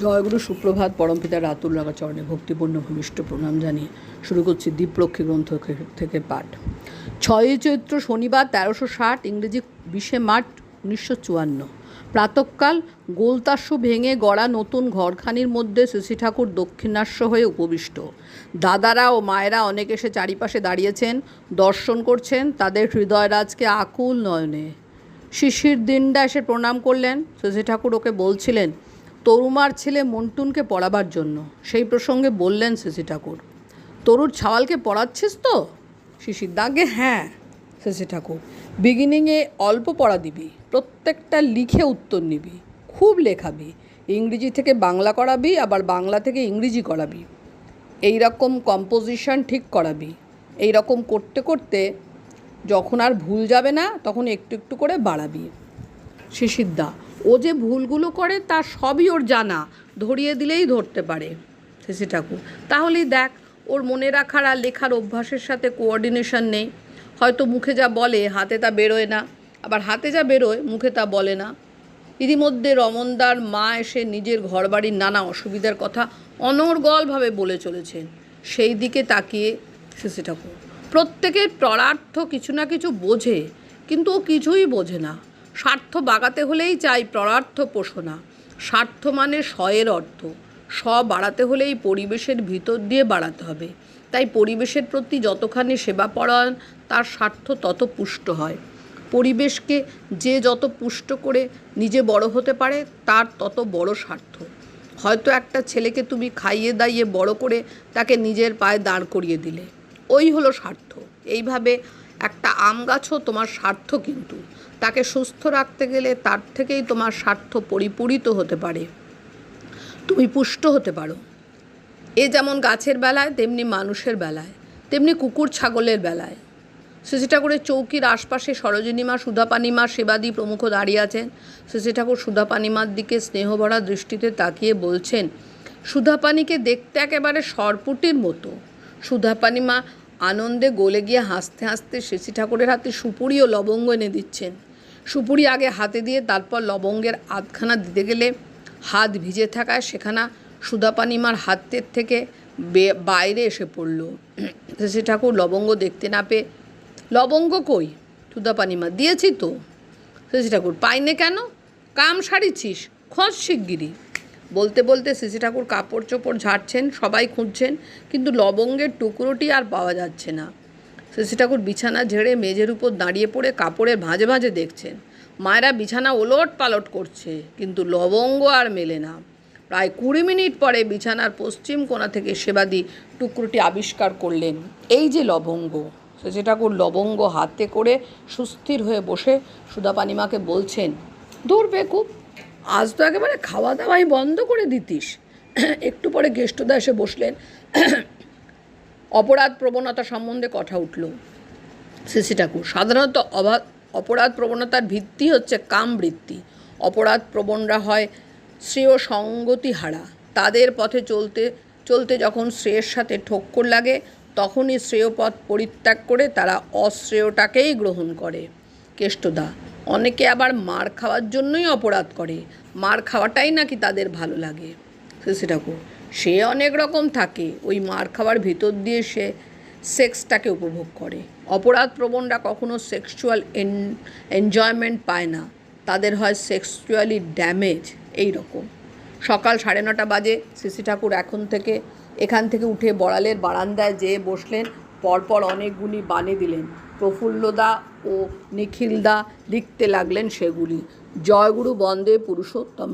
জয়গুরু সুপ্রভাত পরমপিতা রাতুল চরণে ভক্তিপূর্ণ ভূমিষ্ঠ প্রণাম জানিয়ে শুরু করছি দীপরক্ষী গ্রন্থ থেকে- পাঠ। ছয়ই চৈত্র শনিবার তেরোশো ষাট, ইংরেজি বিশে মার্চ উনিশশো চুয়ান্ন। প্রাতকাল গোলতাস্য ভেঙে গড়া নতুন ঘরখানির মধ্যে শ্রী ঠাকুর দক্ষিণাস্য হয়ে উপবিষ্ট। দাদারা ও মায়েরা অনেক এসে চারিপাশে দাঁড়িয়েছেন, দর্শন করছেন, তাদের হৃদয়রাজকে আকুল নয়নে। শিশির দিনডা এসে প্রণাম করলেন। শশী ঠাকুর ওকে বলছিলেন তরুমার ছেলে মন্টুনকে পড়াবার জন্য। সেই প্রসঙ্গে বললেন শশী ঠাকুর। তরুর ছাওয়ালকে পড়াচ্ছিস তো? শিশির দাগে হ্যাঁ শশী ঠাকুর। বিগিনিংয়ে অল্প পড়া দিবি, প্রত্যেকটা লিখে উত্তর নিবি, খুব লেখাবি। ইংরেজি থেকে বাংলা করাবি, আবার বাংলা থেকে ইংরেজি করাবি। এই রকম কম্পোজিশন ঠিক করাবি। এই রকম করতে করতে যখন আর ভুল যাবে না, তখন একটু একটু করে বাড়াবি। শিশিরদা ও যে ভুলগুলো করে তার সবই ওর জানা। ধরিয়ে দিলেই ধরতে পারে, শিশি ঠাকুর। তাহলেই দেখ, ওর মনে রাখার আর লেখার অভ্যাসের সাথে কোঅর্ডিনেশন নেই। হয়তো মুখে যা বলে, হাতে তা বেরোয় না। আবার হাতে যা বেরোয়, মুখে তা বলে না। ইতিমধ্যে রমনদার মা এসে নিজের ঘরবাড়ির নানা অসুবিধার কথা অনর্গলভাবে বলে চলেছেন। সেই দিকে তাকিয়ে শিশি ঠাকুর। প্রত্যেকের পরার্থ কিছু না কিছু বোঝে, কিন্তু ও কিছুই বোঝে না। স্বার্থ বাগাতে হলেই চাই পরার্থ পোষণা। স্বার্থ মানে স্বয়ের অর্থ। স্ব বাড়াতে হলেই পরিবেশের ভিতর দিয়ে বাড়াতে হবে। তাই পরিবেশের প্রতি যতখানি সেবা পরায়ণ, তার স্বার্থ তত পুষ্ট হয়। পরিবেশকে যে যত পুষ্ট করে নিজে বড় হতে পারে, তার তত বড় স্বার্থ। হয়তো একটা ছেলেকে তুমি খাইয়ে দাইয়ে বড় করে তাকে নিজের পায়ে দাঁড় করিয়ে দিলে। ওই হলো স্বার্থ। এইভাবে একটা আম গাছও তোমার স্বার্থ কিন্তু। তাকে সুস্থ রাখতে গেলে তার থেকেই তোমার স্বার্থ পরিপূরিত হতে পারে। তুমি পুষ্ট হতে পারো। এ যেমন গাছের বেলায়, তেমনি মানুষের বেলায়, তেমনি কুকুর ছাগলের বেলায়। শ্রী ঠাকুরের চৌকির আশপাশে সরোজিনীমা, সুধাপানিমা সেবাদি প্রমুখ দাঁড়িয়ে আছেন। শ্রী ঠাকুর সুধাপানিমার দিকে স্নেহভরা দৃষ্টিতে তাকিয়ে বলছেন, সুধাপানিকে দেখতে একেবারে সরপুটির মতো। সুধাপানিমা আনন্দে গলে গিয়ে হাসতে হাসতে শ্রী ঠাকুরের হাতে সুপুরি ও লবঙ্গ এনে দিচ্ছেন। সুপুরি আগে হাতে দিয়ে তারপর লবঙ্গের আধখানা দিতে গেলে হাত ভিজে থাকায় সেখানা সুদাপানিমার হাতের থেকে বাইরে এসে পড়ল। শ্রী ঠাকুর লবঙ্গ দেখতে না পেয়ে, লবঙ্গ কই? সুধাপানিমা, দিয়েছি তো। শশী ঠাকুর, পাইনে কেন? কাম সারিছিস? খোঁজ শিগগিরি বলতে বলতে শশী ঠাকুর কাপড় চোপড় ঝাড়ছেন, সবাই খুঁজছেন, কিন্তু লবঙ্গের টুকরোটি আর পাওয়া যাচ্ছে না। শশী ঠাকুর বিছানা ঝেড়ে মেঝের উপর দাঁড়িয়ে পড়ে কাপড়ের ভাঁজে ভাঁজে দেখছেন। মায়েরা বিছানা ওলট পালট করছে, কিন্তু লবঙ্গ আর মেলে না। প্রায় কুড়ি মিনিট পরে বিছানার পশ্চিম কোণা থেকে সেবাদি টুকরোটি আবিষ্কার করলেন। এই যে লবঙ্গ শশী ঠাকুর লবঙ্গ হাতে করে সুস্থির হয়ে বসে সুধাপানিমাকে বলছেন দূর বেকুব আজ তো একেবারে খাওয়া দাওয়াই বন্ধ করে দিতিস। একটু পরে গেষ্টদা এসে বসলেন। অপরাধ প্রবণতা সম্বন্ধে কথা উঠল। শ্রী ঠাকুর, সাধারণত অবাধ অপরাধ প্রবণতার ভিত্তি হচ্ছে কামবৃত্তি। অপরাধ প্রবণরা হয় শ্রেয় সঙ্গতি হারা তাদের পথে চলতে চলতে যখন শ্রেয়ের সাথে ঠক্কর লাগে, তখনই শ্রেয় পথ পরিত্যাগ করে তারা অশ্রেয়টাকেই গ্রহণ করে। কেষ্টদা। অনেকে আবার মার খাওয়ার জন্যই অপরাধ করে। মার খাওয়াটাই নাকি তাদের ভালো লাগে। শশী ঠাকুর সে অনেক রকম থাকে। ওই মার খাওয়ার ভিতর দিয়ে সে সেক্সটাকে উপভোগ করে। অপরাধ প্রবণরা কখনো সেক্সুয়াল এন, এনজয়মেন্ট পায় না। তাদের হয় সেক্সুয়ালি ড্যামেজ এই রকম। সকাল সাড়ে নটা বাজে সিসি ঠাকুর এখন থেকে, এখান থেকে উঠে বড়ালের বারান্দায় যেয়ে বসলেন। পরপর অনেকগুলি বানে দিলেন। প্রফুল্লদা ও নিখিলদা লিখতে লাগলেন সেগুলি। জয়গুরু বন্দে পুরুষোত্তম